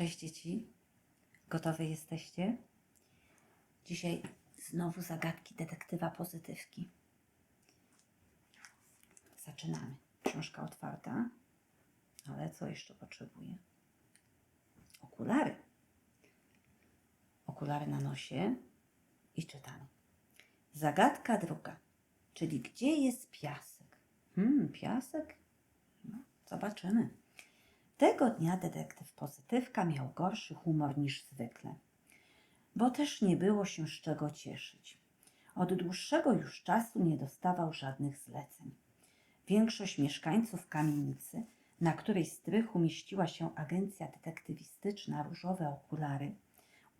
Cześć dzieci. Gotowe jesteście? Dzisiaj znowu zagadki detektywa pozytywki. Zaczynamy. Książka otwarta. Ale co jeszcze potrzebuję? Okulary. Okulary na nosie i czytamy. Zagadka druga, czyli gdzie jest piasek? Hmm, piasek? No, zobaczymy. Tego dnia detektyw pozytywka miał gorszy humor niż zwykle, bo też nie było się z czego cieszyć. Od dłuższego już czasu nie dostawał żadnych zleceń. Większość mieszkańców kamienicy, na której strychu mieściła się agencja detektywistyczna Różowe Okulary,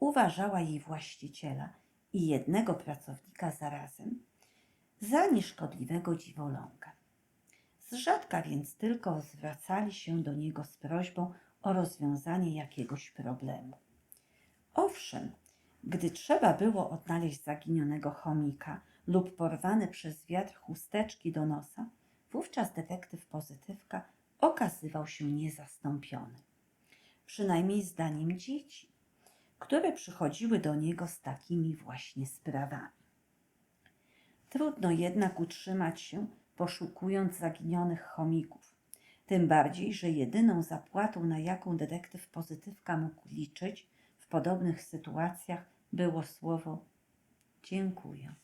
uważała jej właściciela i jednego pracownika zarazem za nieszkodliwego dziwoląga. Rzadka więc tylko zwracali się do niego z prośbą o rozwiązanie jakiegoś problemu. Owszem, gdy trzeba było odnaleźć zaginionego chomika lub porwane przez wiatr chusteczki do nosa, wówczas detektyw pozytywka okazywał się niezastąpiony. Przynajmniej zdaniem dzieci, które przychodziły do niego z takimi właśnie sprawami. Trudno jednak utrzymać się, poszukując zaginionych chomików. Tym bardziej, że jedyną zapłatą, na jaką detektyw pozytywka mógł liczyć w podobnych sytuacjach, było słowo dziękuję.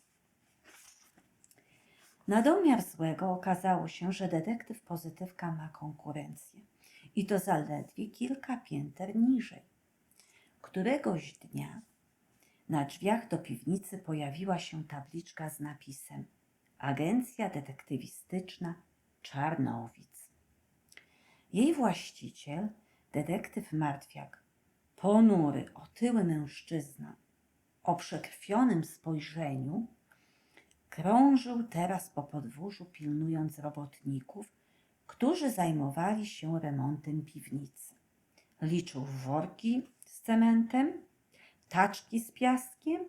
Na domiar złego okazało się, że detektyw pozytywka ma konkurencję i to zaledwie kilka pięter niżej. Któregoś dnia na drzwiach do piwnicy pojawiła się tabliczka z napisem Agencja Detektywistyczna Czarnowic. Jej właściciel, detektyw Martwiak, ponury, otyły mężczyzna o przekrwionym spojrzeniu, krążył teraz po podwórzu, pilnując robotników, którzy zajmowali się remontem piwnicy. Liczył worki z cementem, taczki z piaskiem,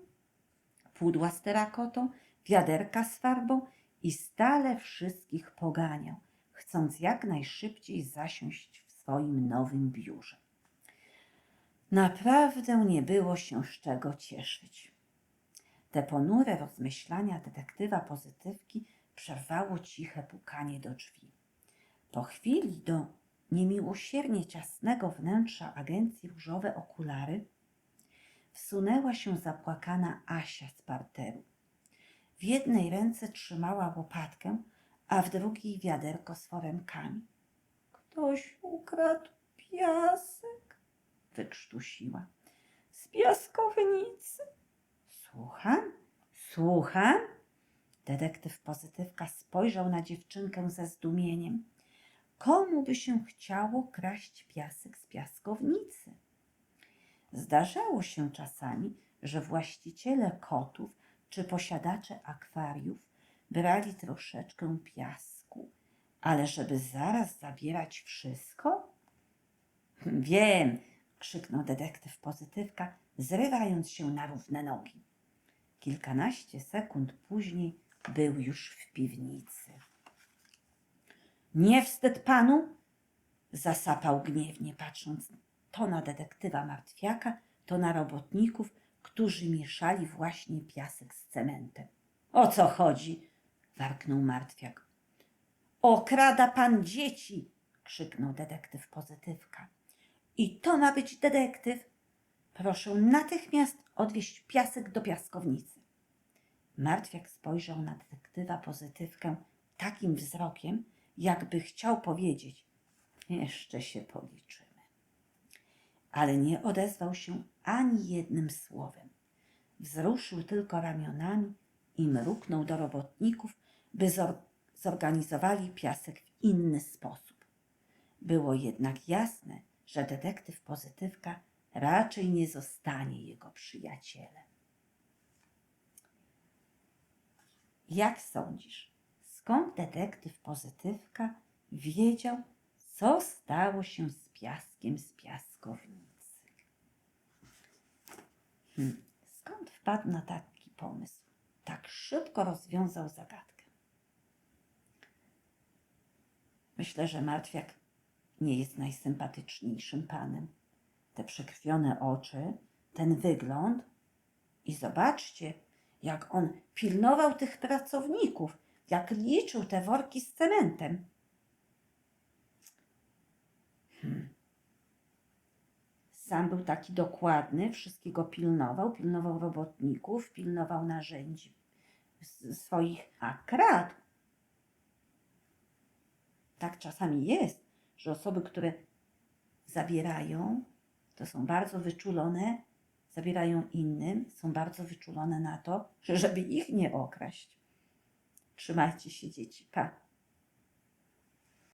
pudła z terakotą, wiaderka z farbą i stale wszystkich poganiał, chcąc jak najszybciej zasiąść w swoim nowym biurze. Naprawdę nie było się z czego cieszyć. Te ponure rozmyślania detektywa pozytywki przerwało ciche pukanie do drzwi. Po chwili do niemiłosiernie ciasnego wnętrza agencji Różowe Okulary wsunęła się zapłakana Asia z parteru. W jednej ręce trzymała łopatkę, a w drugiej wiaderko z foremkami. Ktoś ukradł piasek, wykrztusiła. Z piaskownicy. Słucham, słucham. Detektyw pozytywka spojrzał na dziewczynkę ze zdumieniem. Komu by się chciało kraść piasek z piaskownicy? Zdarzało się czasami, że właściciele kotów czy posiadacze akwariów brali troszeczkę piasku, ale żeby zaraz zabierać wszystko? Wiem, krzyknął detektyw pozytywka, zrywając się na równe nogi. Kilkanaście sekund później był już w piwnicy. Nie wstyd panu? Zasapał gniewnie, patrząc to na detektywa martwiaka, to na robotników, którzy mieszali właśnie piasek z cementem. O co chodzi? warknął martwiak. Okrada pan dzieci! krzyknął detektyw pozytywka. I to ma być detektyw? Proszę natychmiast odwieźć piasek do piaskownicy. Martwiak spojrzał na detektywa pozytywkę takim wzrokiem, jakby chciał powiedzieć: Jeszcze się policzymy. Ale nie odezwał się ani jednym słowem. Wzruszył tylko ramionami i mruknął do robotników, by zor- zorganizowali piasek w inny sposób. Było jednak jasne, że detektyw pozytywka raczej nie zostanie jego przyjacielem. Jak sądzisz, skąd detektyw pozytywka wiedział, co stało się z piaskiem z piaskownicy? Hmm. Skąd wpadł na taki pomysł? Tak szybko rozwiązał zagadkę. Myślę, że martwiak nie jest najsympatyczniejszym panem. te przekrwione oczy, ten wygląd i zobaczcie, jak on pilnował tych pracowników, jak liczył te worki z cementem. Hmm. Sam był taki dokładny, wszystkiego pilnował, pilnował robotników, pilnował narzędzi swoich, a kradł. Tak czasami jest, że osoby, które zabierają, to są bardzo wyczulone, zabierają innym, są bardzo wyczulone na to, że żeby ich nie okraść. Trzymajcie się, dzieci. Pa.